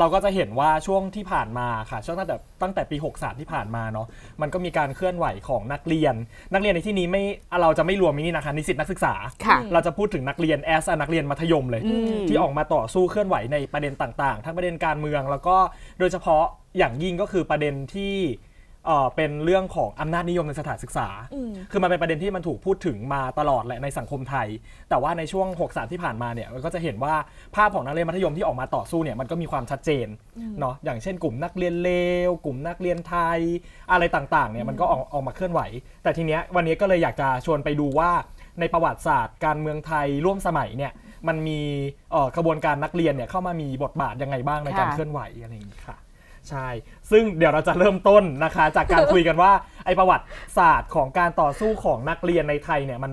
เราก็จะเห็นว่าช่วงที่ผ่านมาค่ะ ช่วงตั้งแต่ตั้งแต่ปี63ที่ผ่านมาเนาะมันก็มีการเคลื่อนไหวของนักเรียน นักเรียนในที่นี้ไม่เราจะไม่รวมมินี่นะคะนิสิตนักศึกษา ค่ะเราจะพูดถึงนักเรียนแอสนักเรียนมัธยมเลย อืม ที่ออกมาต่อสู้เคลื่อนไหวในประเด็นต่างๆ ทั้งประเด็นการเมือง แล้วก็โดยเฉพาะอย่างยิ่งก็คือประเด็นที่ เอ่อเป็นเรื่องของอำนาจนิยมในสถานศึกษา อืม คือมันเป็นประเด็นที่มันถูกพูดถึงมาตลอดแหละในสังคมไทย แต่ว่าในช่วง 63 ที่ผ่านมาเนี่ยมันก็จะเห็นว่าภาพของนักเรียนมัธยมที่ออกมาต่อสู้เนี่ยมันก็มีความชัดเจนเนาะอย่างเช่นกลุ่มนักเรียนเลวกลุ่มนักเรียนไทย อะไรต่างๆเนี่ยมันก็ออกออกมาเคลื่อนไหว แต่ทีเนี้ยวันนี้ก็เลยอยากจะชวนไปดูว่า ในประวัติศาสตร์การเมืองไทยร่วมสมัยเนี่ยมันมีเอ่อกระบวนการนักเรียนเนี่ยเข้ามามีบทบาทยังไงบ้างในการค่ะ เคลื่อนไหวอะไรอย่างนี้ค่ะ ใช่ ซึ่งเดี๋ยวเราจะเริ่มต้นนะคะ จากการคุยกันว่าไอประวัติศาสตร์ของการต่อสู้ของนักเรียนในไทยเนี่ยมัน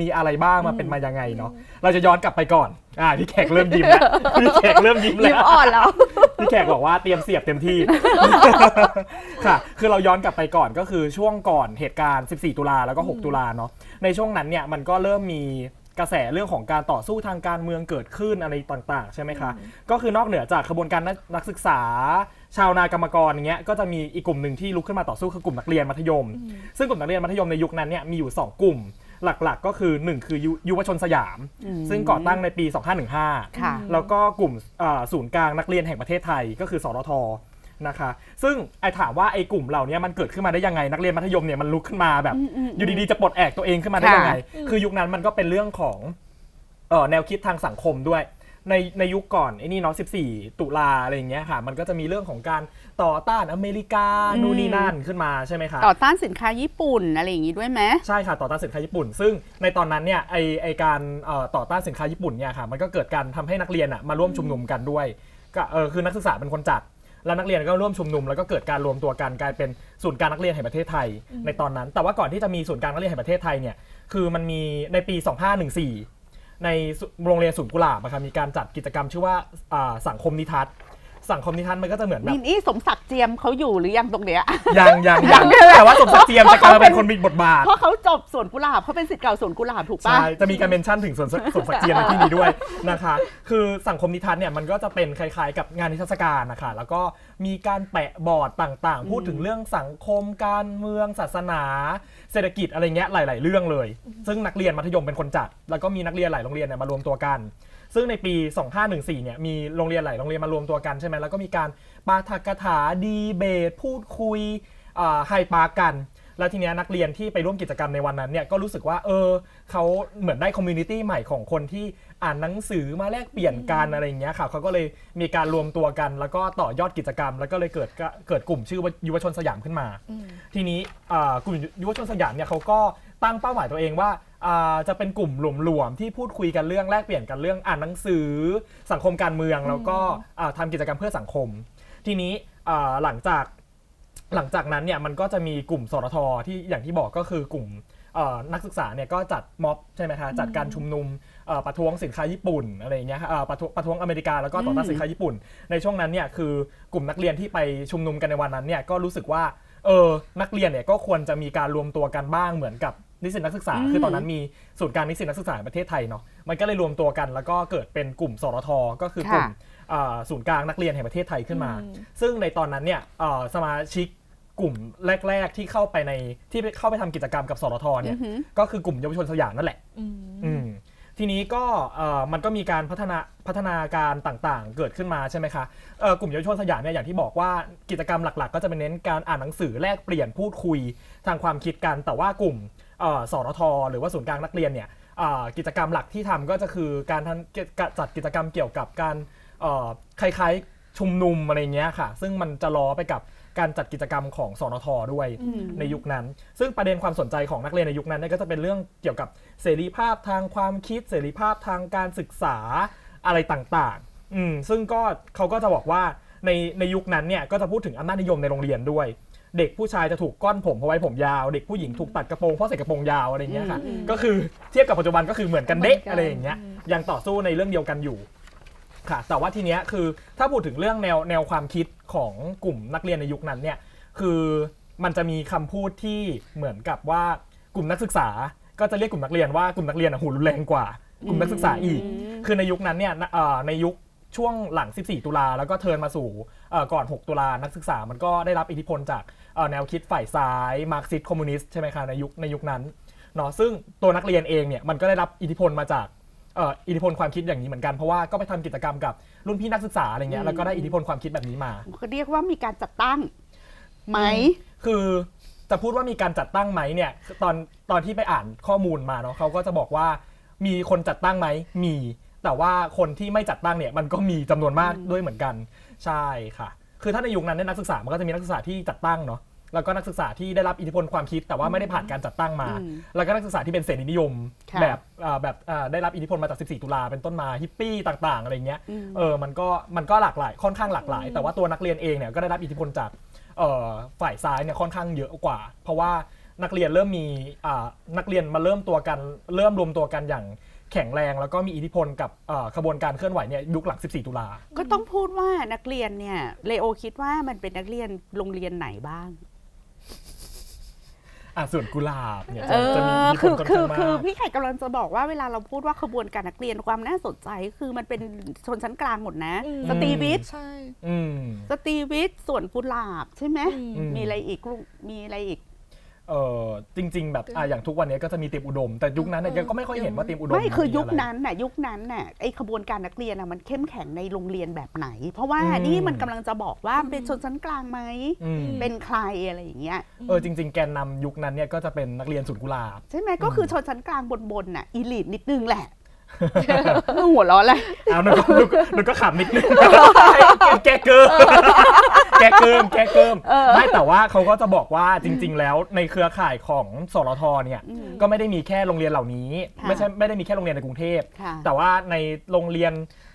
มีอะไรบ้างมาเป็นมายังไงเนาะเราจะย้อนกลับไปก่อนอ่าพี่แขกเริ่มยิ้มแล้วพี่แขกเริ่มยิ้มแล้ยิ้มวอ่อนแล้วพี่แขกบอกว่าเตรียมเสียบเต็มที่ค่ะ คือเราย้อนกลับไปก่อนก็คือช่วงก่อนเหตุการณ์ 14 ตุลาแล้วก็ 6 ตุลาเนาะในช่วงนั้นเนี่ยมันก็เริ่มมีกระแสเรื่องของการต่อสู้ทางการเมืองเกิดขึ้นอะไรต่าง ๆ ใช่ไหมคะ ก็คือนอกเหนือจากขบวนการนักนักศึกษา ชาวนากรรมกรอย่างเงี้ยก็จะมีอีกกลุ่มหนึ่งที่ลุกขึ้นมาต่อสู้คือกลุ่มนักเรียนมัธยม ซึ่งกลุ่มนักเรียนมัธยมในยุคนั้นเนี่ยมีอยู่ 2 กลุ่มหลักๆ ก็คือ 1 คือยุยุวชนสยาม ซึ่งก่อตั้งในปี2515ค่ะแล้วก็กลุ่มเอ่อศูนย์กลางนักเรียนแห่งประเทศไทยก็คือสรทนะคะซึ่งไอถามว่าไอกลุ่มเหล่านี้มันเกิดขึ้นมาได้ยังไง นักเรียนมัธยมเนี่ยมันลุกขึ้นมาแบบ อยู่ดีๆจะปลดแอกตัวเองขึ้นมาได้ยังไงค่ะคือยุคนั้นมันก็เป็นเรื่องของเอ่อแนวคิดทางสังคมด้วย ในในยุคก่อนไอ้นี่เนาะ14 ตุลาอะไรอย่างเงี้ยค่ะ มันก็จะมีเรื่องของการต่อต้านอเมริกาอืมนู่นนี่นั่นขึ้นมาใช่ไหมคะต่อต้านสินค้าญี่ปุ่นอะไรอย่างงี้ด้วยไหมใช่ค่ะต่อต้านสินค้าญี่ปุ่น ซึ่งในตอนนั้นเนี่ยไอไอการเอ่อต่อต้านสินค้าญี่ปุ่นเนี่ยค่ะมันก็เกิดการทำให้นักเรียนอะมาร่วมชุมนุมกันด้วยก็เออคือนักศึกษาเป็นคนจัดแล้วนักเรียนก็ร่วมชุมนุมแล้วก็เกิดการรวมตัวกันกลายเป็นศูนย์การนักเรียนแห่งประเทศไทย ในตอนนั้น แต่ว่าก่อนที่จะมีศูนย์การนักเรียนแห่งประเทศไทยเนี่ยคือมันมีในปี 2514 ในโรงเรียนศูนย์กุหลาบอะค่ะมีการจัดกิจกรรมชื่อว่าอ่าสังคมนิทัศน์ สังคมนิทัศน์มันก็จะเหมือนแบบนี่นี่สมศักดิ์เจียมเขาอยู่หรือยังตรงเนี้ย ยังยังยังแต่ว่าสมศักดิ์เจียมจะกลายมาเป็นคนมีบทบาท เพราะเขาจบสวนกุหลาบเขาเป็นสิทธิ์เก่าสวนกุหลาบถูกปะใช่ จะมีการเมนชั่นถึงส่วนสส่วนสักเจียนในที่นี้ด้วยนะคะ คือสังคมนิทานเนี่ยมันก็จะเป็นคล้ายๆกับงานนิทรรศการนะคะ แล้วก็มีการแปะบอร์ดต่างๆ พูดถึงเรื่องสังคมการเมืองศาสนา เศรษฐกิจอะไรเงี้ยหลาย ๆ เรื่องเลย ซึ่งนักเรียนมัธยมเป็นคนจัด แล้วก็มีนักเรียนหลายโรงเรียนเนี่ยมารวมตัวกัน ซึ่งในปี 2514เนี่ยมีโรงเรียนหลายโรงเรียนมารวมตัวกันใช่ไหมแล้วก็มีการปาฐกถาดีเบต พูดคุยอ่าไฮปาร์กกัน แล้วทีเนี้ยนักเรียนที่ไปร่วมกิจกรรมในวันนั้นเนี่ยก็รู้สึกว่าเออเขาเหมือนได้คอมมูนิตี้ใหม่ของคนที่อ่านหนังสือมาแลกเปลี่ยนกันอะไรอย่างเงี้ยค่ะเขาก็เลยมีการรวมตัวกัน แล้วก็ต่อยอดกิจกรรม แล้วก็เลยเกิดก็เกิดกลุ่มชื่อว่ายุวชนสยามขึ้นมา ทีนี้อ่ากลุ่มยุวชนสยามเนี่ยเขาก็ ตั้งเป้าหมายตัวเองว่าอ่าจะเป็นกลุ่มหลวมๆที่พูดคุยกันเรื่องแลกเปลี่ยนกันเรื่องอ่านหนังสือ สังคมการเมืองแล้วก็อ่าทำกิจกรรมเพื่อสังคม ทีนี้อ่าหลังจากหลังจากนั้นเนี่ยมันก็จะมีกลุ่มสรทที่อย่างที่บอกก็คือกลุ่มเอ่อนักศึกษาเนี่ยก็จัดม็อบใช่ไหมคะจัดการชุมนุมเอ่อประท้วงสินค้าญี่ปุ่นอะไรอย่างเงี้ยค่ะเอ่อประท้วงประท้วงอเมริกาแล้วก็ต่อต้านสินค้าญี่ปุ่น ในช่วงนั้นเนี่ยคือกลุ่มนักเรียนที่ไปชุมนุมกันในวันนั้นเนี่ยก็รู้สึกว่าเออนักเรียนเนี่ยก็ควรจะมีการรวมตัวกันบ้างเหมือนกับ นิสิตนักศึกษาอืมคือตอนนั้นมีศูนย์การนิสิตนักศึกษาแห่งประเทศไทยเนาะมันก็เลยรวมตัวกัน แล้วก็เกิดเป็นกลุ่มสรทก็คือกลุ่มค่ะอ่าศูนย์กลางนักเรียนแห่งประเทศไทยขึ้นมาอืมซึ่งในตอนนั้นเนี่ยเอ่อสมาชิกกลุ่มแรก ๆ ที่เข้าไปในที่เข้าไปทำกิจกรรมกับสรทเนี่ยอือหือก็คือกลุ่มเยาวชนสยามนั่นแหละอืมอืมทีนี้ก็เอ่อมันก็มีการพัฒนาพัฒนาการต่างๆ เกิดขึ้นมาใช่ไหมคะเอ่อกลุ่มเยาวชนสยามเนี่ยอย่างที่บอกว่ากิจกรรมหลัก ๆ ก็จะเป็นเน้นการอ่านหนังสือแลกเปลี่ยนพูดคุยทางความคิดกันแต่ว่ากลุ่มเอ่อ สรทหรือว่าศูนย์กลางนักเรียนเนี่ยอ่ากิจกรรมหลักที่ทำก็จะคือการทำจัดกิจกรรมเกี่ยวกับการเอ่อคล้ายๆชุมนุมอะไรเงี้ยค่ะ ซึ่งมันจะล้อไปกับการจัดกิจกรรมของสนทด้วยอืมในยุคนั้น ซึ่งประเด็นความสนใจของนักเรียนในยุคนั้นเนี่ยก็จะเป็นเรื่องเกี่ยวกับเสรีภาพทางความคิด เสรีภาพทางการศึกษาอะไรต่างๆ อืมซึ่งก็เขาก็จะบอกว่าในในยุคนั้นเนี่ยก็จะพูดถึงอำนาจนิยมในโรงเรียนด้วย เด็กผู้ชายจะถูกก้อนผมเพราะไว้ผมยาว เด็กผู้หญิงถูกตัดกระโปรงเพราะใส่กระโปรงยาวอะไรอย่างเงี้ยค่ะ อืม ก็คือเทียบกับปัจจุบันก็คือเหมือนกันเด็กเหมือนกัน อะไรอย่างเงี้ยอืมยังต่อสู้ในเรื่องเดียวกันอยู่ค่ะ แต่ว่าทีเนี้ยคือถ้าพูดถึงเรื่องแนวแนวความคิดของกลุ่มนักเรียนในยุคนั้นเนี่ยคือมันจะมีคำพูดที่เหมือนกับว่ากลุ่มนักศึกษา ก็จะเรียกกลุ่มนักเรียนว่ากลุ่มนักเรียนอะหูรุนแรงกว่ากลุ่มนักศึกษาอีก คือในยุคนั้นเนี่ยนะเอ่อในยุค ช่วงหลัง 14 ตุลาแล้วก็เทิร์นมาสู่เอ่อก่อน 6 ตุลานักศึกษามันก็ได้รับอิทธิพลจากเอ่อแนวคิดฝ่ายซ้ายมาร์กซิสคอมมิวนิสต์ใช่ไหมคะในยุคในยุคนั้นเนาะซึ่งตัวนักเรียนเองเนี่ยมันก็ได้รับอิทธิพลมาจากเอ่ออิทธิพลความคิดอย่างนี้เหมือนกันเพราะว่าก็ไปทำกิจกรรมกับรุ่นพี่นักศึกษาอะไรเงี้ยแล้วก็ได้อิทธิพลความคิดแบบนี้มาก็เรียกว่ามีการจัดตั้งไหม คือจะพูดว่ามีการจัดตั้งไหมเนี่ยตอนตอนที่ไปอ่านข้อมูลมาเนาะเขาก็จะบอกว่ามีคนจัดตั้งไหมมี แต่ว่าคนที่ไม่จัดตั้งเนี่ยมันก็มีจำนวนมากด้วยเหมือนกันใช่ค่ะ คือถ้าในยุคนั้นเนี่ยนักศึกษามันก็จะมีนักศึกษาที่จัดตั้งเนาะแล้วก็นักศึกษาที่ได้รับอิทธิพลความคิด แต่ว่าไม่ได้ผ่านการจัดตั้งมา อืมแล้วก็นักศึกษาที่เป็นเสรีนิยม ค่ะแบบเอ่อแบบเอ่อได้รับอิทธิพลมาจาก 14 ตุลาเป็นต้นมาฮิปปี้ต่าง ๆ อะไรเงี้ยอืม เออมันก็มันก็หลากหลายค่อนข้างหลากหลาย แต่ว่าตัวนักเรียนเองเนี่ยก็ได้รับอิทธิพลจากเอ่อฝ่ายซ้ายเนี่ยค่อนข้างเยอะกว่า เพราะว่านักเรียนเริ่มมีอ่านักเรียนมาเริ่มตัวกันเริ่มรวมตัวกันอย่าง แข็งแรงแล้วก็มีอิทธิพลกับเอ่อขบวนการเคลื่อนไหวเนี่ยยุคหลัง 14 ตุลา ก็ต้องพูดว่านักเรียนเนี่ยเลโอคิดว่ามันเป็นนักเรียนโรงเรียนไหนบ้างอะส่วนกุหลาบเนี่ยเอจะจะมีออิทธิพคืลอค่อนคืข้าองมาคือกพี่ไข่กำลังจะบอกว่าเวลาเราพูดว่าขบวนการนักเรียนความน่าสนใจ คือมันเป็นชนชั้นกลางหมดนะอืมสตรีวิทย์ใช่อืมสตรีวิทย์ส่วนกุหลาบใช่ไหมอืมอืมมีอะไรอีกลูกมีอะไรอีก เออจริง ๆ แบบอะอย่างทุกวันนี้ก็จะมีเตรียมอุดม แต่ยุคนั้นเนี่ยเออยังก็ไม่ค่อยเห็นว่าเตรียมอุดมไม่คือยุคมีะไร นั้นน่ะยุคนั้นน่ะไอ้ขบวนการนักเรียนน่ะมันเข้มแข็งในโรงเรียนแบบไหน เพราะว่าอืม นี่มันกำลังจะบอกว่าเป็นชนชั้นกลางไหมอืมเป็นใครอะไรอย่างเงี้ยเออจริง ๆ แกนนำยุคนั้นเนี่ยก็จะเป็นนักเรียนศูนย์กุหลาบ ใช่ไหมก็คือชนชั้นกลางบนๆน่ะอีลิทนิดนึงแหละ หัวเราะเลยเอาหนูก็หนูก็หนูก็ขำนิดนึงแกเกิมแกเกิมแกเกิมไม่แต่ว่าเขาก็จะบอกว่าจริง ๆ แล้วในเครือข่ายของสรทเนี่ยอืมก็ไม่ได้มีแค่โรงเรียนเหล่านี้ค่ะไม่ใช่ไม่ได้มีแค่โรงเรียนในกรุงเทพค่ะแต่ว่าในโรงเรียน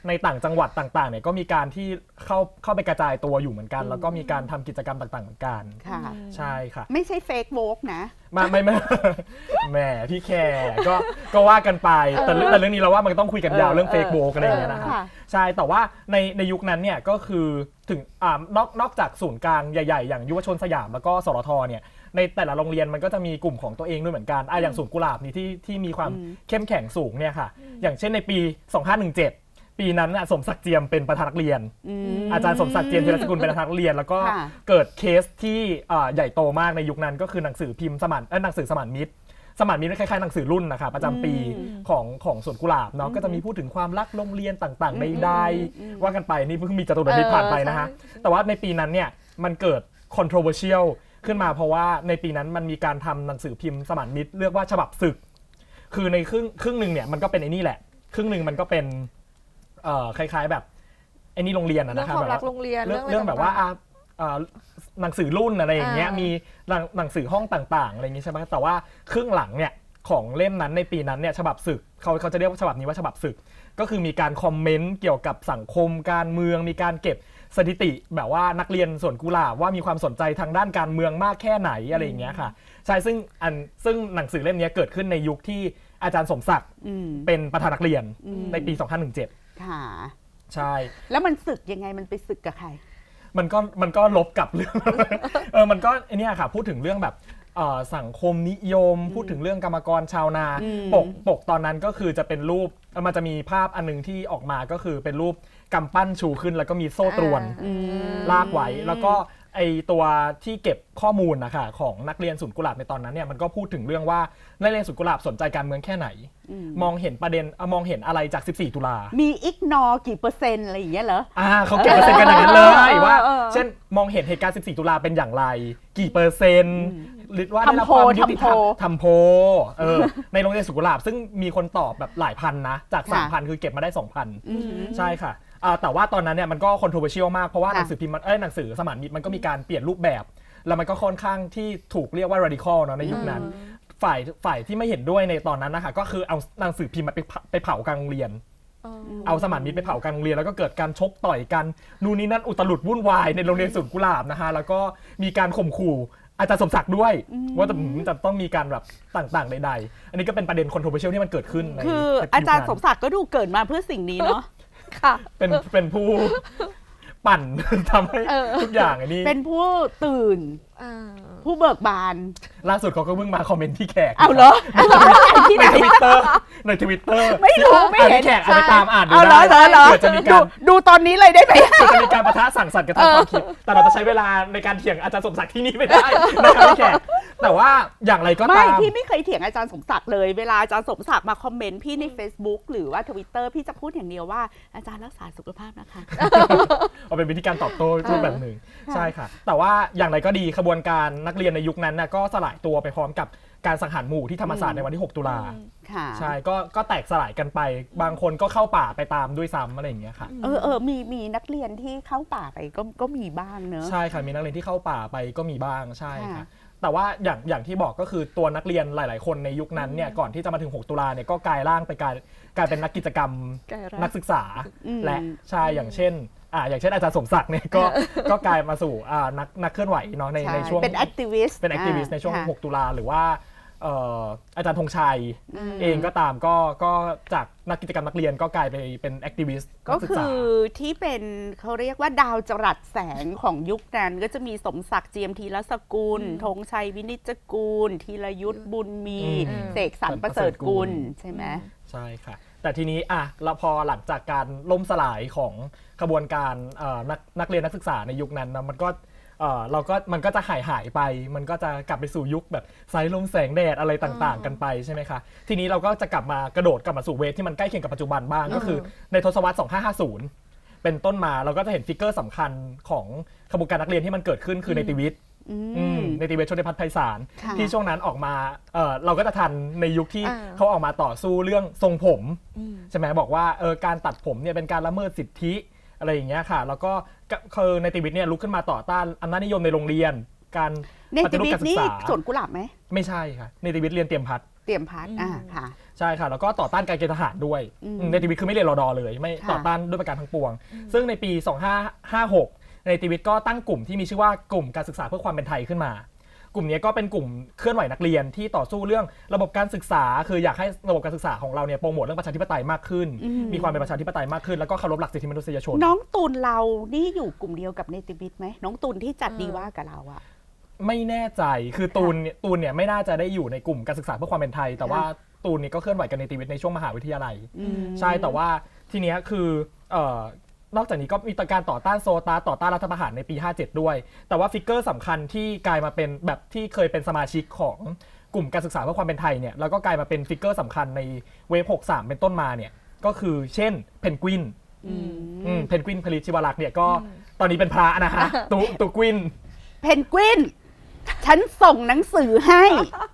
ในต่างจังหวัดต่างๆเนี่ยก็มีการที่เข้าเข้าไปกระจายตัวอยู่เหมือนกัน แล้วก็มีการทำกิจกรรมต่างๆเหมือนกันค่ะใช่ค่ะ ไม่ใช่เฟกโวกนะ มาไม่ไม่ แหมพี่แคร์ก็ก็ว่ากันไปแต่เรื่องแต่เรื่องนี้เราว่ามันต้องคุยกันยาวเออเรื่องเฟกเออโบกันอะไรอย่างเงี้ยนะเออคะค่ะใช่แต่ว่าในในยุคนั้นเนี่ยก็คือถึงอ่านอกนอกจากศูนย์กลางใหญ่ๆ อย่างยุวชนสยามแล้วก็สรทเนี่ยในแต่ละโรงเรียนมันก็จะมีกลุ่มของตัวเองด้วยเหมือนกันอะอย่างศูนย์กุหลาบนี่ที่ที่มีความอืมเข้มแข็งสูงเนี่ยค่ะ อย่างเช่นในปี 2517 ปีนั้นน่ะสมศักดิ์เจียมเป็นประธานนักเรียนอืมอาจารย์สมศักดิ์เจียมธีรสกุลเป็นประธานนักเรียน แล้วก็ค่ะ เกิดเคสที่อ่าใหญ่โตมากในยุคนั้น ก็คือหนังสือพิมพ์สมานเอ้ยหนังสือสมานมิตร สมานมิตรคล้ายๆหนังสือรุ่นนะคะประจำปีอืมของของสวนกุหลาบเนาะก็จะมีพูดถึงความรักโรงเรียนต่างๆใดอืมๆว่ากันไปนี่เพิ่งมีจตุรมิตรผ่านไปนะฮะเออใช่แต่ว่าในปีนั้นเนี่ยมันเกิด controversial ขึ้นมาเพราะว่าในปีนั้นมันมีการทำหนังสือพิมพ์สมานมิตรเรียกว่าฉบับศึก คือในครึ่งครึ่งหนึ่งเนี่ยมันก็เป็นไอ้นี่แหละ ครึ่งหนึ่งมันก็เป็น เอ่อคล้าย ๆ แบบไอ้นี่โรงเรียนอะเรื่องนะครับความรักแบบว่าโรงเรียนเรื่องะไเรื่องแบบว่าต่งอะอ่าหนังสือรุ่นอะไรอย่างเงี้ยอ่ามี มีหนังหนังสือห้องต่างๆอะไรอย่างงี้ใช่ไหมแต่ว่าครึ่งหลังเนี่ยของเล่มนั้นในปีนั้นเนี่ยฉบับศึกเขาเขาจะเรียกว่าฉบับนี้ว่าฉบับศึก ก็คือมีการคอมเมนต์เกี่ยวกับสังคมการเมืองมีการเก็บสถิติแบบว่านักเรียนสวนกุหลาบว่ามีความสนใจทางด้านการเมืองมากแค่ไหนอะไรอย่างเงี้ยค่ะใช่ซึ่งอันซึ่งหนังสือเล่มเนี้ยเกิดขึ้นในยุคที่อาจารย์สมศักดิ์ อืม เป็นประธานนักเรียนอืมในปี2017 ค่ะ ใช่ แล้วมันศึกยังไงมันไปศึกกับใคร มันก็มันก็ลบกับเรื่อง เออมันก็ไอเนี้ยค่ะ พูดถึงเรื่องแบบเอ่อสังคมนิยมพูดถึงเรื่องกรรมกรชาวนา อืม ปกปกตอนนั้นก็คือจะเป็นรูปเอ่อมันจะมีภาพอันหนึงที่ออกมาก็คือเป็นรูปกำปั้นชูขึ้นแล้วก็มีโซ่ตรวน อืม ลากไว้แล้วก็ ไอตัวที่เก็บข้อมูลนะคะของนักเรียนศูนย์กุหลาบในตอนนั้นเนี่ยมันก็พูดถึงเรื่องว่านักเรียนศูนย์กุหลาบสนใจการเมืองแค่ไหนอืมมองเห็นประเด็นเอ่อมองเห็นอะไรจาก 14 ตุลา มีอิกนอกี่เปอร์เซ็นต์อะไรอย่างเงี้ยเหรอ อ่าเขาเก็บเปอร์เซ็นต์กันอย่างนั้นเลยเออว่า เออเช่นมองเห็นเหตุการณ์ 14 ตุลาเป็นอย่างไร กี่เปอร์เซ็นต์หรือว่าทำได้รับความโพลยุติธรรมทำโพลทำโพลเออในโรงเรียนสุกุหลาบซึ่งมีคนตอบแบบหลายพันนะ จาก ค่ะ 3,000 คือเก็บมาได้ 2,000อืมใช่ค่ะ อ่าแต่ว่าตอนนั้นเนี่ยมันก็ controversial มาก เพราะว่าค่ะหนังสือพิมพ์มันเอ้ยหนังสือสมานมิตรมันก็มีการเปลี่ยนรูปแบบ แล้วมันก็ค่อนข้างที่ถูกเรียกว่า radical เนาะในยุคนั้น ฝ่ายฝ่ายที่ไม่เห็นด้วยในตอนนั้นนะคะก็คือเอาหนังสือพิมพ์มาไปเผาไปเผากลางโรงเรียน เออเอาสมานมิตรไปเผากลางโรงเรียนแล้วก็เกิดการชกต่อยกันนู่นนี่นั่นอุตลุดวุ่นวายในโรงเรียนสุนกุหลาบนะฮะแล้วก็มีการข่มขู่อาจารย์สมศักดิ์ด้วย ว่าจะจะต้องมีการแบบต่างๆใดๆ อันนี้ก็เป็นประเด็น controversial ที่มันเกิดขึ้นในคือในอาจารย์คสมศักดิ์ก็ดูเกิดมาเพื่อสิ่งนี้เนาะ ค่ะ เป็นเป็นผู้ปั่น ทำให้เออ ทุกอย่างอันนี้เป็นผู้ตื่นอ่า ผู้เบิกบาน ล่าสุดเขาก็เพิ่งมาคอมเมนต์ที่แขกเอาเหรอที่ไหนในทวิตเตอร์ในทวิตเตอร์ไม่รู้ไม่เห็นแขกเอาไปตามอ่านดูเอาเหรอได้เหรอเหรอเผื่อจะมีดูการดูตอนนี้เลยได้ไหมเผื่อจะมีการประทะสั่งสรรค์กันทางความคิด แต่เราจะใช้เวลาในการเถียงอาจารย์สมศักดิ์ที่นี่ไม่ได้นะครับพี่แขกแต่ว่าอย่างไรก็ไม่ตามพี่ไม่เคยเถียงอาจารย์สมศักดิ์เลย เวลาอาจารย์สมศักดิ์มาคอมเมนต์พี่ใน Facebook หรือว่า Twitter พี่จะพูดอย่างเดียวว่าอาจารย์รักษาสุขภาพนะคะเอาเป็นวิธีการตอบโต้รูปแบบหนึ่งค่ะใช่ค่ะ แต่ว่าอย่างไรก็ดีขบวนการนักเรียนในยุคนั้นนะก็สลายตัวไปพร้อมกับการสังหารหมู่ที่ธรรมศาสตร์ในวันที่ 6 ตุลาค่ะ ใช่ก็ก็แตกสลายกันไป บางคนก็เข้าป่าไปตามด้วยซ้ำอะไรอย่างเงี้ยค่ะเออเออมีมีนักเรียนที่เข้าป่าไปก็ก็มีบ้างเนอะ ใช่ค่ะมีนักเรียนที่เข้าป่าไปก็มีบ้างใช่ค่ะ ค่ะ แต่ว่าอย่างอย่างที่บอกก็คือตัวนักเรียนหลาย ๆ คนในยุคนั้นเนี่ยก่อนที่จะมาถึง 6 ตุลาเนี่ยก็กลายร่างไปกลายกลายเป็นนักกิจกรรมกลายร่างนักศึกษา อืม และใช่อย่างเช่น อ่าอย่างเช่นอาจารย์สมศักดิ์เนี่ยก็ก็กลายมาสู่อ่านักนักเคลื่อนไหวเนาะในใช่ในช่วงเป็นแอคทิวิสต์เป็นแอคทิวิสต์ในช่วง 6 ตุลาหรือว่าเอ่ออาจารย์ธงชัยเองก็ตามก็ก็จากนักกิจกรรมนักเรียนก็กลายไปเป็นแอคทิวิสต์ก็นักศึกคืษาอที่เป็นเขาเรียกว่าดาวจรัสแสงของยุคนั้น ก็จะมีสมศักดิ์เจียมทีละสกุลอืมธงชัยวินิจกูล ธีรยุทธบุญมีอืมเสกสรรประเสริฐกุลใช่ไหมใช่ค่ะ แต่ทีนี้อะแล้วพอหลังจากการล่มสลายของขบวนการเอ่อนักนักเรียนนักศึกษาในยุคนั้นนะมันก็เอ่อเราก็มันก็จะหายหายไป มันก็จะกลับไปสู่ยุคแบบสายลมแสงแดดอะไรต่างๆ กันไปใช่ไหมคะ ทีนี้เราก็จะกลับมากระโดดกลับมาสู่เวทที่มันใกล้เคียงกับปัจจุบันบ้างก็คือในทศวรรษ 2550 เป็นต้นมาเราก็จะเห็นฟิกเกอร์สำคัญของขบวนการนักเรียนที่มันเกิดขึ้นคือในติวิทย์อือืมม ในติเวชชนพัฒน์ไพศาลค่ะที่ช่วงนั้นออกมาเออเราก็จะทันในยุคที่อ่า เขาออกมาต่อสู้เรื่องทรงผม อืม ใช่ไหมบอกว่าเออการตัดผมเนี่ยเป็นการละเมิดสิทธิอะไรอย่างเงี้ยค่ะ แล้วก็ก็คือในติวิทเนี่ยลุกขึ้นมาต่อต้านอำนาจนิยมในโรงเรียน การในปติฏิรูปวิทการย์ศึนี่กษาสวนกุหลาบไหม ไม่ใช่ค่ะในติวิทเรียนเตรียมพัฒน์เตรียมพัดอืมอ่าค่ะ ใช่ค่ะ แล้วก็ต่อต้านการเกณฑ์ทหารด้วยอืมในติวิทคือไม่เรียนรอดอเลย ไม่ค่ะ ต่อต้านด้วยประการทั้งปวง ซึ่งในปี 2556 ในติวิทก็ตั้งกลุ่มที่มีชื่อว่ากลุ่มการศึกษาเพื่อความเป็นไทยขึ้นมา กลุ่มนี้ก็เป็นกลุ่มเคลื่อนไหวนักเรียนที่ต่อสู้เรื่องระบบการศึกษา คืออยากให้ระบบการศึกษาของเราเนี่ยโปรโมทเรื่องประชาธิปไตยมากขึ้นอืมมีความเป็นประชาธิปไตยมากขึ้น แล้วก็เคารพหลักสิทธิมนุษยชน น้องตูนเรานี่อยู่กลุ่มเดียวกับเนติวิทย์ไหมน้องตูนที่จัดเออดีว่ากับเราอะไม่แน่ใจคือตูนเนี่ยตูนเนี่ยไม่น่าจะได้อยู่ในกลุ่มการศึกษาเพื่อความเป็นไทย แต่ว่าตูนเนี่ยก็เคลื่อนไหวกันในติวิทในช่วงมหาวิทยาลัยอืมใช่แต่ว่าทีเนี้ยคือเอ่อ นอกจากนี้ก็มีการต่อต้านโซตาต่อต้านรัฐประหารในปี 57 ด้วย แต่ว่าฟิกเกอร์สำคัญที่กลายมาเป็นแบบที่เคยเป็นสมาชิกของกลุ่มการศึกษาเพื่อความเป็นไทยเนี่ยแล้วก็กลายมาเป็นฟิกเกอร์สำคัญในเวฟ63 เป็นต้นมาเนี่ยก็คือเช่นเพนกวินอืมอืมเพนกวินผลิตชิวรักษ์เนี่ยก็ตอนนี้เป็นพระนะฮะตุตุกวินเพนกวินฉันส่งหนังสือให้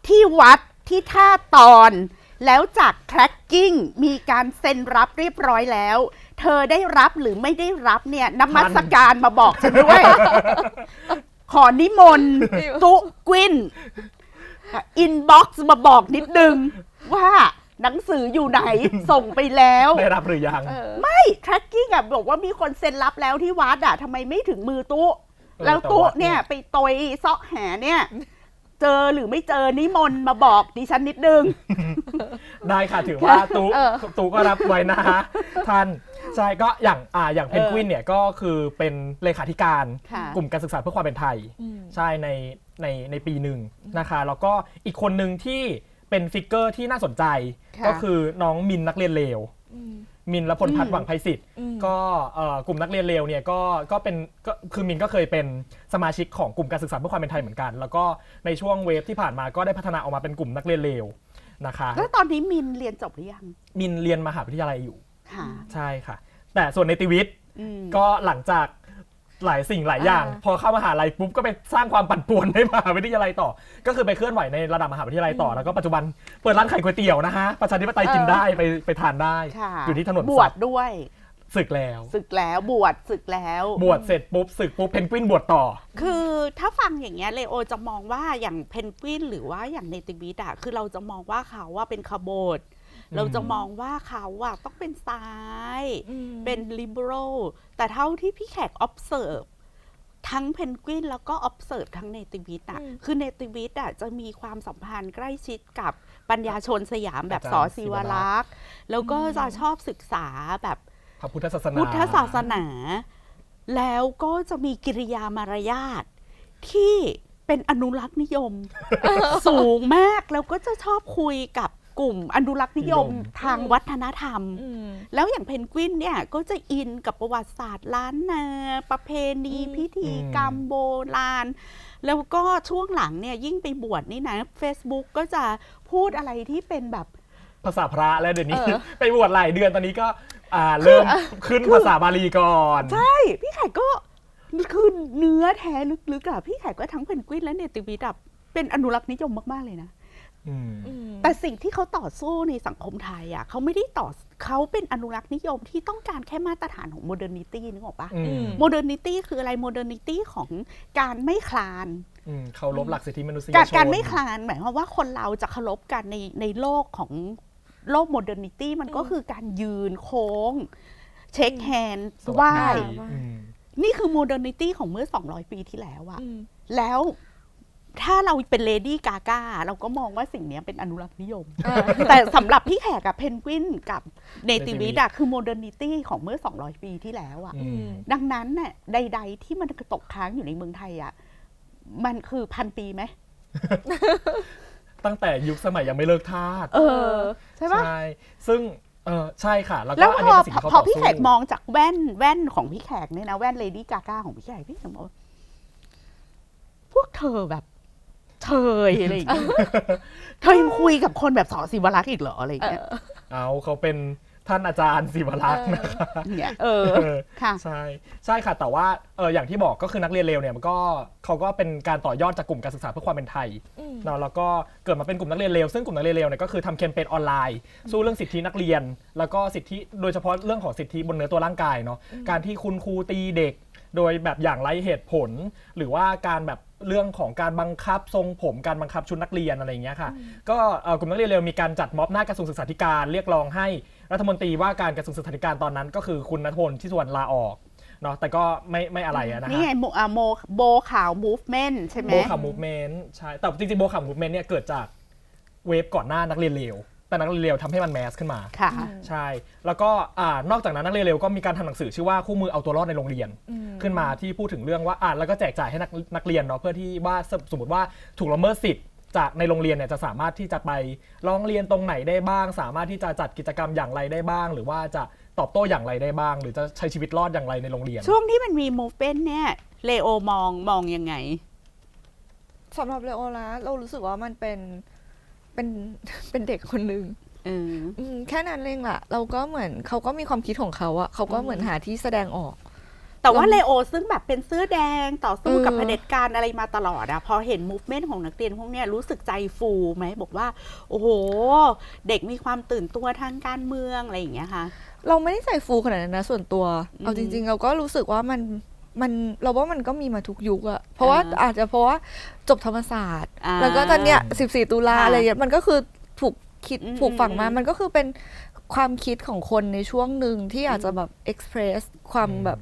ที่วัดที่ท่าตอน แล้วจาก tracking มีการเซ็นรับเรียบร้อยแล้ว เธอได้รับหรือไม่ได้รับเนี่ยนมัสการมาบอกฉันด้วย ขอนิมนต์ตุกวินอินบ็อกซ์มาบอกนิดนึง ว่าหนังสืออยู่ไหนส่งไปแล้ว ได้รับหรือยังเออไม่ tracking อะบอกว่ามีคนเซ็นรับแล้วที่วัดอะทำไมไม่ถึงมือตุเออแล้วแต่ตุวัดเนี่เนี่ยยไปตอยเซาะแหเนี่ย เจอหรือไม่เจอนิมนต์มาบอกดิฉันนิดนึง ได้ค่ะถือว่าตูเออ ตูก็รับไว้นะฮะท่านใช่ก็อย่างอ่าอย่างเพนกวินเนี่ยก็คือเป็นเลขาธิการค่ะ กลุ่มการศึกษาเพื่อความเป็นไทย อืม ใช่ในในในปีหนึ่งนะคะแล้วก็อีกคนหนึ่งที่เป็นฟิกเกอร์ที่น่าสนใจ ค่ะ ก็คือน้องมินนักเรียนเลวอื มมินและพลพัฒอืน์มหวังไพศิษฐ์อืมก็เอ่อกลุ่มนักเรียนเลวเนี่ยก็ก็เป็นก็คือมินก็เคยเป็นสมาชิกของกลุ่มการศึกษาเพื่อความเป็นไทยเหมือนกัน แล้วก็ในช่วงเวฟที่ผ่านมาก็ได้พัฒนาออกมาเป็นกลุ่มนักเรียนเลวนะคะแล้วตอนนี้มินเรียนจบหรือยังมินเรียนมหาวิทยาลัยอยู่ค่ะใช่ค่ะ แต่ส่วนในติวิทย์อืมก็หลังจาก หลายสิ่งหลายอย่างอ่าพอเข้ามหาลัยปุ๊บก็ไปสร้างความปั่นป่วนในมหาวิทยาลัยต่อ ก็คือไปเคลื่อนไหวในระดับมหาวิทยาลัยต่อแล้วก็ปัจจุบันเปิดร้านขายก๋วยเตี๋ยวนะฮะประชาธิปไตยกินได้ไปไปทานได้ค่ะอยู่ที่ถนนบวสัชตด้วยศึกแล้วศึกแล้วบวชศึกแล้ว บวชเสร็จปุ๊บศึกปุ๊บเพนกวินบวชต่อ คือถ้าฟังอย่างเงี้ยเลโอจะมองว่าอย่างเพนกวินหรือว่าอย่างเนติวิทอะคือเราจะมองว่าเขาว่าเป็นขบฏ เราจะมองว่าเขาอะต้องเป็นซ้ายอืมเป็น liberal แต่เท่าที่พี่แขก observe ทั้งเพนกวินแล้วก็ observe ทั้งเนติวิทย์อะอืมคือเนติวิทย์อะจะมีความสัมพันธ์ใกล้ชิดกับปัญญาชนสยามแบบอาสจาอรย์ศิวรักษ์ แล้วก็จะชอบศึกษาแบบพระพุทธศาสนาพุทธศาสนา แล้วก็จะมีกิริยามารยาทที่เป็นอนุรักษ์นิยม สูงมาก แล้วก็จะชอบคุยกับ กลุ่มอนุรักษ์นิยมนิยม ทางวัฒนธรรม อืม แล้วอย่างเพนกวินเนี่ยก็จะอินกับประวัติศาสตร์ล้านนาประเพณีอืม พิธีกรรมโบราณ แล้วก็ช่วงหลังเนี่ยยิ่งไปบวชนี่นะ Facebook ก็จะพูดอะไรที่เป็นแบบ ภาษาพระแล้วเดี๋ยวนี้ เออ ไปบวชหลายเดือนตอนนี้ก็อ่าเริ่มขึ้นภาษาบาลีก่อน ใช่พี่แขกก็คือเนื้อแท้ลึกๆอะพี่แขกก็ทั้งเพนกวินและเนติวิทย์อะเป็นอนุรักษ์นิยมมาก ๆ เลยนะอืมอืม แต่สิ่งที่เขาต่อสู้ในสังคมไทยอะเขาไม่ได้ต่อเขาเป็นอนุรักษ์นิยมที่ต้องการแค่มาตรฐานของโมเดิร์นิตี้นึกออกปะอืมโมเดิร์นิตี้คืออะไรโมเดิร์นิตี้ของการไม่คลานอืมเคารพหลักสิทธิมนุษยชนการการไม่คลานหมายความว่าคนเราจะเคารพกันในในโลกของโลกโมเดิร์นิตี้มันก็คือการยืนโค้ง เช็คแฮนด์สวัสดีไหว้อืมนี่คือโมเดิร์นิตี้ของเมื่อ 200 ปีที่แล้วอะอืมแล้ว ถ้าเราเป็นเลดี้กากาเราก็มองว่าสิ่งเนี้ยเป็นอนุรักษ์นิยมอ่าแต่สำหรับพี่แขกกับเพนกวินกับเนติวิ Nativist ดอะคือโมเดิร์นิตี้ของเมื่อ 200 ปีที่แล้วอะอืมดังนั้นน่ะใด ๆ ที่มันตกค้างอยู่ในเมืองไทยอะมันคือพันปีไหม ตั้งแต่ยุคสมัยยังไม่เลิกทาสเออ ใช่ปะใช่ ซึ่งเออใช่ค่ะ แล้วแล้ก็วอันพนี้อเป็นสิ่งที่เขาพอต่อพี่สู้แขกมองจากแว่นแว่นของพี่แขกเนี่ยนะแว่นเลดี้กากาของพี่แขกพี่แขกบอกว่าพวกเธอแบบ เธออะไรอย่างเงี้ยเธอยังคุยกับคนแบบสอศิวรักษ์อีกเหรออะไรอย่างเงี้ยเอาเขาเป็นท่านอาจารย์ศิวรักษ์นะคะเนี่ยเออค่ะใช่ใช่ค่ะแต่ว่าเอออย่างที่บอกก็คือนักเรียนเลวเนี่ยมันก็เขาก็เป็นการต่อยอดจากกลุ่มการศึกษาเพื่อความเป็นไทยเนาะแล้วก็เกิดมาเป็นกลุ่มนักเรียนเลวซึ่งกลุ่มนักเรียนเลวเนี่ยก็คือทำแคมเปญออนไลน์สู้เรื่องสิทธินักเรียน แล้วก็สิทธิโดยเฉพาะเรื่องของสิทธิบนเนื้อตัวร่างกายเนาะการที่คุณครูตีเด็ก โดยแบบอย่างไร้เหตุผล หรือว่าการแบบ เรื่องของการบังคับทรงผมการบังคับชุดนักเรียนอะไรอย่างเงี้ยค่ะ ก็เอ่อกลุ่มนักเรียนเลวมีการจัดม็อบหน้ากระทรวงศึกษาธิการเรียกร้องให้รัฐมนตรีว่าการกระทรวงศึกษาธิการตอนนั้น ก็คือคุณณัฐพลที่สวนลาออกเนาะแต่ก็ไม่ไม่อะไรอะนะนี่ฮะไงโมอะโมโบขาว movement ใช่ไหม โบคามูฟเมนต์ใช่แต่จริงๆโบคามูฟเมนต์เนี่ยเกิดจากเวฟก่อนหน้านักเรียนเลว แต่นักเรียนเลวทำให้มันแมสขึ้นมา ค่ะ ใช่ แล้วก็อ่านอกจากนั้นนักเรียนเลวก็มีการทำหนังสือชื่อว่าคู่มือเอาตัวรอดในโรงเรียนอืมขึ้นมาที่พูดถึงเรื่องว่าอ่านแล้วก็แจกจ่ายให้นักนักเรียนเนาะเพื่อที่ว่าสสมมติว่าถูกละเมิดสิทธิ์จากในโรงเรียนเนี่ยจะสามารถที่จะไปร้องเรียนตรงไหนได้บ้าง สามารถที่จะจัดกิจกรรมอย่างไรได้บ้าง หรือว่าจะตอบโต้อย่างไรได้บ้าง หรือจะใช้ชีวิตรอดอย่างไรในโรงเรียน ช่วงที่มันมี movement เนี่ยเลโอมองมองยังไง สำหรับเลโอนะเรารู้สึกว่ามันเป็น เป็นเป็นเด็กคนหนึ่งเอออืมแค่นั้นเองล่ะเราก็เหมือนเขาก็มีความคิดของเขาอะเขาก็เหมือนหาที่แสดงออก แต่ว่าอืมเลโอซึ่งแบบเป็นเสื้อแดงต่อสู้กับเออเผด็จการอะไรมาตลอดอะพอเห็น movement ของนักเรียนพวกเนี้ยรู้สึกใจฟูไหมบอกว่า โอ้โห เด็กมีความตื่นตัวทางการเมืองอะไรอย่างเงี้ยค่ะ เราไม่ได้ใส่ฟูขนาดนั้นนะส่วนตัว เอาอืมจริง ๆ เราก็รู้สึกว่ามัน มันเราว่ามันก็มีมาทุกยุคอะเพราะว่าอ่าอาจจะเพราะว่าจบธรรมศาสตร์อ่าแล้วก็ตอนเนี้ย14ตุลาค่ะอะไรเงี้ยมันก็คือถูกคิดอืมถูกฝังมาอืมมันก็คือเป็นความคิดของคนในช่วงหนึ่งที่อาจจะแบบ express ความอืมแบบ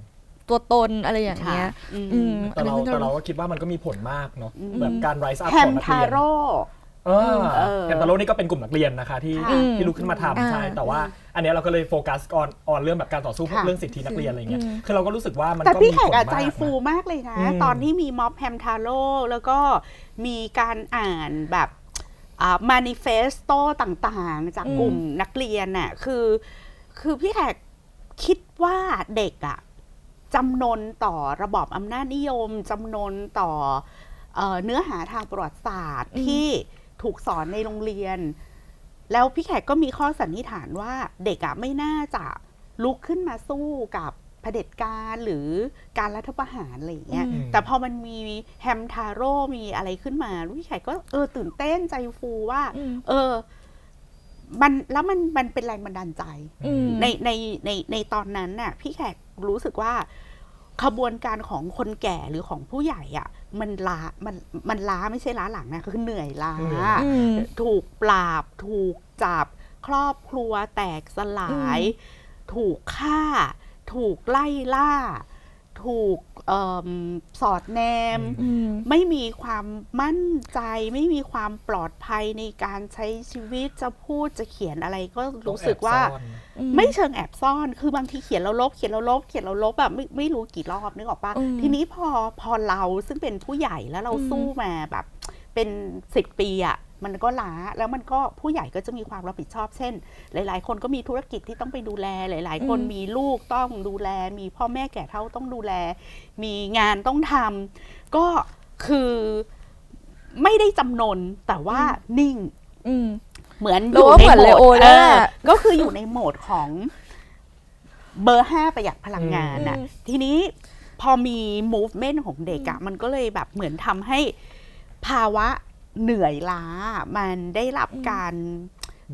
ตัวตนอะไรอย่างเงี้ยอืมอืมแต่เราอันนี้แต่เราก็คิดว่ามันก็มีผลมากเนาะอืมแบบการ rise up แฮขอมงนักทาเรียนโร่ เออเออแฮมตาโร่นี่ก็เป็นกลุ่มนักเรียนนะคะที่ค่ะที่ลุกขึ้นมาอ่าทำใช่แต่ว่าอันเนี้ยเราก็เลยโฟกัสออนออนเรื่องแบบการต่อสู้ค่ะ เรื่องสิทธินักเรียนอะไรเงี้ยอืมคือเราก็รู้สึกว่ามันแต่ก็พี่มีแขผกลอะมากใจนะฟูมากเลยนะ อืมตอนที่มีม็อบแฮมทาโร่แล้วก็มีการอ่านแบบอ่ามานิเฟสโตต่างๆ จากอืม กลุ่มนักเรียนน่ะคือคือพี่แขกคิดว่าเด็กอะจำนนต่อระบอบอำนาจนิยมจำนนต่อเอ่อเนื้อหาทางประวัติศาสตร์อืม ที่ ถูกสอนในโรงเรียน แล้วพี่แขกก็มีข้อสันนิษฐานว่าเด็กอะไม่น่าจะลุกขึ้นมาสู้กับเผด็จการหรือการรัฐประหารอะไรอย่างเงี้ย อืม แต่พอมันมีแฮมทาโร่มีอะไรขึ้นมาพี่แขกก็เออตื่นเต้นใจฟูว่า อืม เออ มันแล้วมันมันเป็นแรงบันดาลใจ อืม ในในในในตอนนั้นน่ะพี่แขกรู้สึกว่าขบวนการของคนแก่หรือของผู้ใหญ่อะ มันล้ามันมันล้าไม่ใช่ล้าหลังนะคือเหนื่อยล้าเหนื่อยอืมถูกปราบ ถูกจับ ครอบครัวแตกสลาย ถูกฆ่า ถูกไล่ล่า ถูกเอิ่มสอดแนมอือืมไม่มีความมั่นใจ ไม่มีความปลอดภัยในการใช้ชีวิตจะพูดจะเขียนอะไรก็รู้สึกว่าต้องแอบซ่อนไม่เชิงแอบซ่อน คือบางทีเขียนแล้วลบ เขียนแล้วลบ เขียนแล้วลบแบบไม่ไม่รู้กี่รอบนึกออกปะอืมทีนี้พอพอเราซึ่งเป็นผู้ใหญ่แล้วเราอืมสู้มาแบบ เป็นสิบปีอะ มันก็ล้าแล้วมันก็ผู้ใหญ่ก็จะมีความรับผิดชอบ เช่น หลาย ๆ คนก็มีธุรกิจที่ต้องไปดูแล หลาย ๆ คนมีลูกต้องดูแล มีพ่อแม่แก่เฒ่าต้องดูแล มีงานต้องทำก็คือไม่ได้จำนนแต่ว่านิ่งอืมเหมือนอเรายู่ว่าในเหมือนโหมเลดโอเลยเอออะก็คืออยู่ในโหมดของเบอร์ห้าประหยัดพลังงานน่ะอืมทีนี้พอมี movement ของเด็กอะมันก็เลยแบบเหมือนทำให้ภาวะ เหนื่อยล้า มันได้รับการ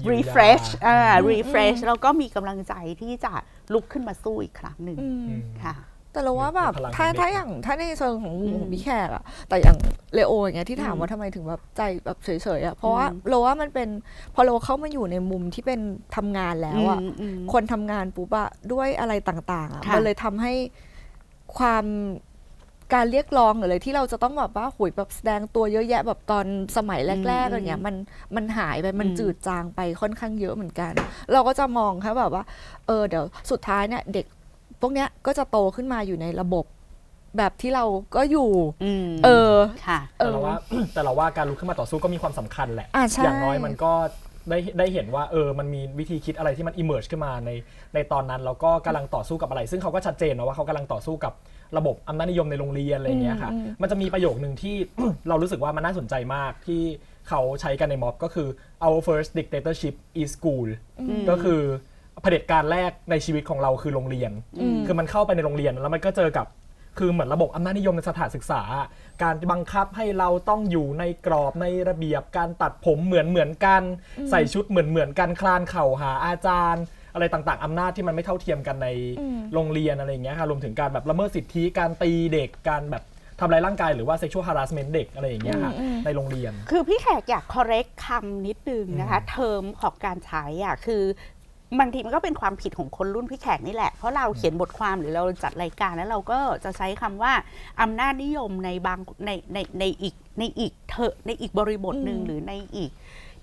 เยียวยา refresh อ่าอืม refresh แล้วก็มีกำลังใจที่จะลุกขึ้นมาสู้อีกครั้งหนึ่งอืมอืมค่ะ แต่เราว่าแบบพลังของถ้าเด็กถ้าอะอย่างถ้าในเชิงของมุมอืมของพี่แขกอะแต่อย่างเลโออย่างเงี้ยที่ถามอืมว่าทำไมถึงแบบใจแบบเฉยๆอะเพราะว่าอืมเราว่ามันเป็นพอเราเข้ามาอยู่ในมุมที่เป็นทำงานแล้วอะมมคนทำงานปุ๊บอะด้วยอะไรต่างๆอะค่ะมันเลยทำให้ความ การเรียกร้องหรืออะไรที่เราจะต้องแบบว่าหุยแบบแสดงตัวเยอะแยะแบบตอนสมัยแรกๆอะไรเงี้ยมันมันหายไปมันจืดจางไปค่อนข้างเยอะเหมือนกัน เราก็จะมองแค่แบบว่าเออเดี๋ยวสุดท้ายเนี่ยเด็กพวกเนี้ยก็จะโตขึ้นมาอยู่ในระบบแบบที่เราก็อยู่อืมเออค่ะเอแต่อเราว่าแต่เราว่าการลุกขึ้นมาต่อสู้ก็มีความสำคัญแหละอ่าใช่อย่างน้อยมันก็ได้ได้เห็นว่าเออมันมีวิธีคิดอะไรที่มัน emerge ขึ้นมาในในตอนนั้น แล้วก็กำลังต่อสู้กับอะไร ซึ่งเขาก็ชัดเจนนะว่าเขากำลังต่อสู้กับ ระบบอำนาจนิยมในโรงเรียนอะไรอย่างเงี้ยค่ะอืมอืมมันจะมีประโยคหนึ่งที่ เรารู้สึกว่ามันน่าสนใจมากที่เขาใช้กันในม็อบก็คือ our first dictatorship is school ก็คือเผด็จการแรกในชีวิตของเราคือโรงเรียนอืมคือมันเข้าไปในโรงเรียนแล้วมันก็เจอกับคือเหมือนระบบอำนาจนิยมในสถานศึกษา การบังคับให้เราต้องอยู่ในกรอบในระเบียบการตัดผมเหมือนเหมือนกัน ใส่ชุดเหมือนเหมือนกันคลานเข่าหาอาจารย์ อะไรต่างๆอำนาจที่มันไม่เท่าเทียมกันในอืมโรงเรียนอะไรอย่างเงี้ยค่ะรวมถึงการแบบละเมิดสิทธิการตีเด็กการแบบทำร้ายร่างกายหรือว่า sexual harassment เด็กอะไรอย่างเงี้ยค่ะอืมอืมในโรงเรียน คือพี่แขกอยาก correct คำนิดนึงนะคะ เทอมของการใช้อะคือบางทีมันก็เป็นความผิดของคนรุ่นพี่แขกนี่แหละ เพราะเราเขียนบทความหรือเราจัดรายการแล้วเราก็จะใช้คำว่าอำนาจนิยมในบางในในในอีกในอีกเถอะในอีกบริบทหนึ่งอืมหรือในอีก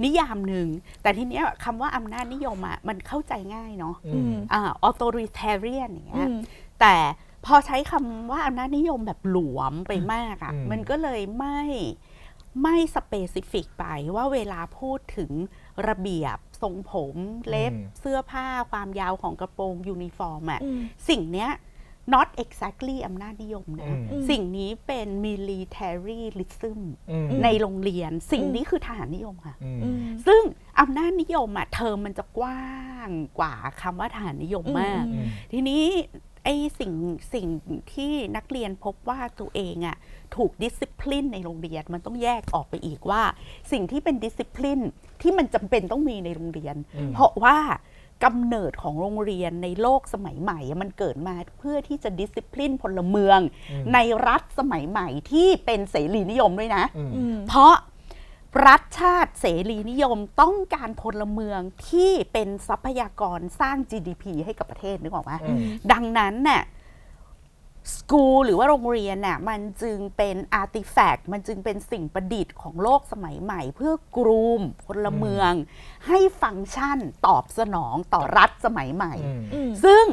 นิยามหนึ่ง แต่ทีเนี้ยคำว่าอำนาจนิยมอะมันเข้าใจง่ายเนาะอืมอ่า authoritarian อย่างเงี้ยอืมแต่พอใช้คำว่าอำนาจนิยมแบบหลวมไปมากอะ่ะอืมมันก็เลยไม่ไม่สเปซิฟิกไปว่าเวลาพูดถึงระเบียบทรงผมเล็บอืมเสื้อผ้าความยาวของกระโปรงยูนิฟอร์มอะ่ะอืมสิ่งเนี้ย not exactly อำนาจนิยมนะ อืม สิ่งนี้เป็น militarism อืมในโรงเรียน สิ่งอืมนี้คือทหารนิยมค่ะ อืมอืม ซึ่งอำนาจนิยมอะเทอมมันจะกว้างกว่าคำว่าทหารนิยมมาก อืม ทีนี้ไอ้สิ่งสิ่งที่นักเรียนพบว่าตัวเองอะถูกดิสซิ p ลินในโรงเรียนมันต้องแยกออกไปอีกว่า สิ่งที่เป็นดิสซิ p ลินที่มันจำเป็นต้องมีในโรงเรียน อืม เพราะว่า กำเนิดของโรงเรียนในโลกสมัยใหม่อะมันเกิดมาเพื่อที่จะดิสซิ p ลินพลเมืองอืมในรัฐสมัยใหม่ที่เป็นเสรีนิยมด้วยนะอืมอืมเพราะรัฐชาติเสรีนิยมต้องการพลเมืองที่เป็นทรัพยากรสร้าง GDP ให้กับประเทศนึกออกไหมอืมดังนั้นน่ะ สกูลหรือว่าโรงเรียนน่ะมันจึงเป็นอาร์ติแฟกต์มันจึงเป็นสิ่งประดิษฐ์ของโลกสมัยใหม่ เพื่อกรูมพลเมือง ให้ฟังก์ชันตอบสนองต่อรัฐสมัยใหม่อืมอืมซึ่ง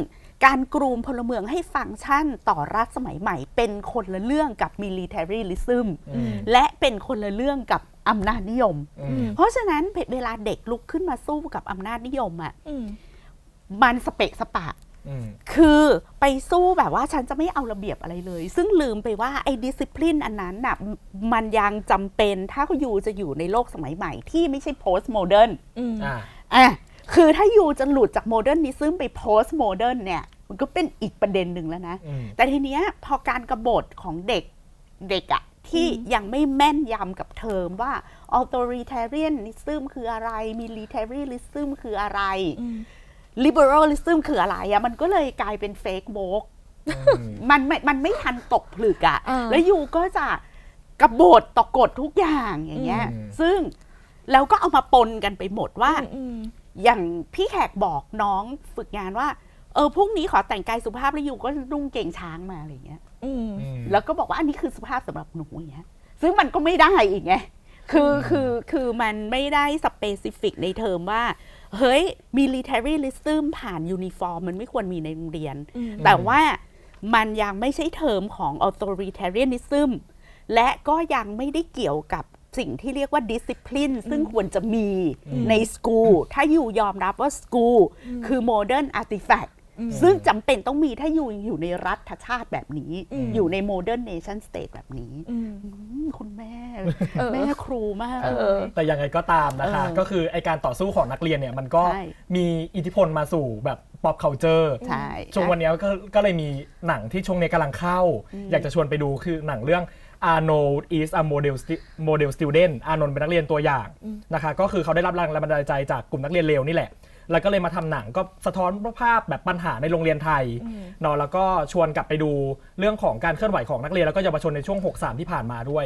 การกรูมพลเมืองให้ฟังก์ชันต่อรัฐสมัยใหม่ เป็นคนละเรื่องกับ militarism อืมและเป็นคนละเรื่องกับอำนาจนิยมอืมเพราะฉะนั้นเวลาเด็กลุกขึ้นมาสู้กับอำนาจนิยมอะ่ะอืมมันสเปะสปะอืม คือไปสู้แบบว่าฉันจะไม่เอาระเบียบอะไรเลย ซึ่งลืมไปว่าไอ้ดิสซิ p ลินอันนั้นน่ะมมันยังจำเป็นถ้ายูจะอยู่ในโลกสมัยใหม่ที่ไม่ใช่ post modern อืมอ่าอะคือถ้ายูจะหลุดจากโมเดิร์นนิซึมไปโพสต์โมเดิร์นเนี่ย มันก็เป็นอีกประเด็นหนึ่งแล้วนะอืมแต่ทีเนี้ยพอการกรบฏของเด็กเด็กอะที่ยังไม่แม่นยำกับเทอมว่า authoritarianism คืออะไร militarism คืออะไรอืม liberalism คืออะไรอะมันก็เลยกลายเป็น fake woke มันไม่มันไม่ทันตกผลึกอะอ่าแล้วยูก็จะกบฏตกกฎทุกอย่างอย่างเงี้ยอืมซึ่งแล้วก็เอามาปนกันไปหมดว่าอืมอย่างพี่แขกบอกน้องฝึกงานว่า เออพรุ่งนี้ขอแต่งกายสุภาพแล้วอยู่ก็นุ่งเกงช้างมาอะไรอย่างเงี้ยอืมอืมแล้วก็บอกว่าอันนี้คือสุภาพสำหรับหนูอย่างเงี้ย ซึ่งมันก็ไม่ได้อีกไงคือคือคือมันไม่ได้สเปซิฟิกในเทอมว่า เฮ้ย militarism ผ่านยูนิฟอร์มมันไม่ควรมีในโรงเรียนอืมแต่ว่ามันยังไม่ใช่เทอมของ authoritarianism และก็ยังไม่ได้เกี่ยวกับสิ่งที่เรียกว่า discipline ซึ่งควรจะมีใน school ถ้าอยู่ยอมรับว่า school คือ modern artifact ซึ่งจำเป็นต้องมีถ้าอยู่อยู่ในรัฐชาติแบบนี้ อืม อยู่ใน modern nation state แบบนี้อืม อืมคุณแม่ เออ แม่ครูมาก เอเลอยแต่ยังไงก็ตามนะคะ เออก็คือไอการต่อสู้ของนักเรียนเนี่ยมันก็ใช่ มีอิทธิพลมาสู่แบบ pop culture ใช่ ช่วงวันเนี้ยก็ก็เลยมีหนังที่ช่วงนี้กำลังเข้า อยากจะชวนไปดูคือหนังเรื่อง Arnold is a model stu- model student อานนท์เป็นนักเรียนตัวอย่างนะคะ ก็คือเขาได้รับแรงบันดาลใจจากกลุ่มนักเรียนเลวนี่แหละ แล้วก็เลยมาทำหนังก็สะท้อนภาพแบบปัญหาในโรงเรียนไทยเนาะแล้วก็ชวนกลับไปดูเรื่องของการเคลื่อนไหวของนักเรียนแล้วก็เยาวชนในช่วง 63 ที่ผ่านมาด้วย